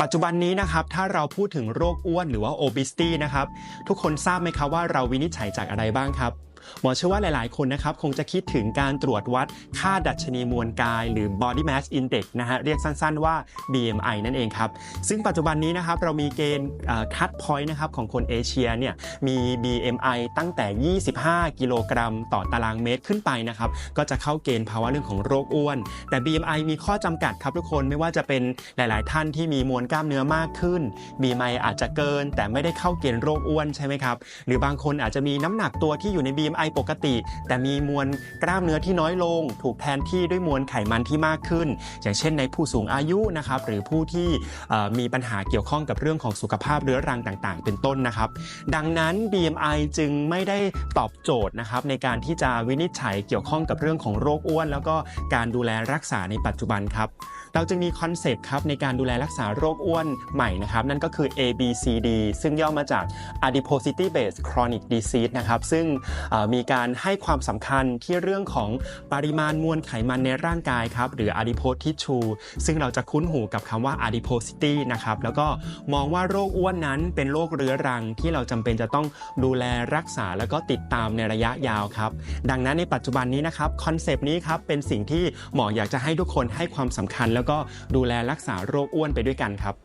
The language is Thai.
ปัจจุบันนี้นะครับถ้าเราพูดถึงโรคอ้วนหรือว่า obesity นะครับทุกคนทราบไหมครับว่าเราวินิจฉัยจากอะไรบ้างครับ หมอเชื่อว่าหลายๆ คนนะครับคงจะคิดถึงการตรวจวัดค่าดัชนีมวลกาย หรือ body mass index นะฮะเรียกสั้นๆว่า BMI นั่นเองครับ ซึ่งปัจจุบันนี้นะครับเรามีเกณฑ์คัดพอยต์นะครับของคนเอเชียเนี่ยมี BMI ตั้งแต่ 25 กิโลกรัม ต่อตารางเมตรขึ้นไปนะครับก็จะเข้าเกณฑ์ภาวะเรื่องของโรคอ้วน แต่ BMI มีข้อจำกัดครับทุกคนไม่ว่าจะเป็นหลาย ๆ ท่านที่มีมวลกล้ามเนื้อมากขึ้น BMI อาจจะเกิน แต่ไม่ได้เข้าเกณฑ์โรคอ้วนใช่ไหมครับหรือบางคนอาจจะมีน้ำหนักตัวที่อยู่ใน BMI BMI ปกติ แต่มีมวลกล้ามเนื้อที่น้อยลง ถูกแทนที่ด้วยมวลไขมันที่มากขึ้น อย่างเช่นในผู้สูงอายุนะครับหรือผู้ที่มีปัญหาเกี่ยวข้องกับเรื่องของสุขภาพเรื้อรังต่างๆ เป็นต้นนะครับ ดังนั้น BMI จึงไม่ได้ตอบโจทย์นะครับในการที่จะวินิจฉัยเกี่ยวข้องกับเรื่องของโรคอ้วน แล้วก็การดูแลรักษาในปัจจุบันครับเราจึงมีคอนเซปต์ครับในการดูแลรักษาโรคอ้วนใหม่นะครับ นั่นก็คือ ABCD ซึ่งย่อมาจาก Adiposity Based Chronic Disease นะครับ ซึ่งมีการให้ความสำคัญที่เรื่องของปริมาณมวลไขมันในร่างกายครับหรือ adipose tissue ซึ่งเราจะคุ้นหูกับคำว่า adiposity นะครับแล้วก็มองว่าโรคอ้วนนั้นเป็นโรคเรื้อรังที่เราจำเป็นจะต้องดูแลรักษาแล้วก็ติดตามในระยะยาวครับ ดังนั้นในปัจจุบันนี้นะครับคอนเซปต์นี้ครับเป็นสิ่งที่หมออยากจะให้ทุกคนให้ความสำคัญ แล้วก็ดูแลรักษาโรคอ้วนไปด้วยกันครับ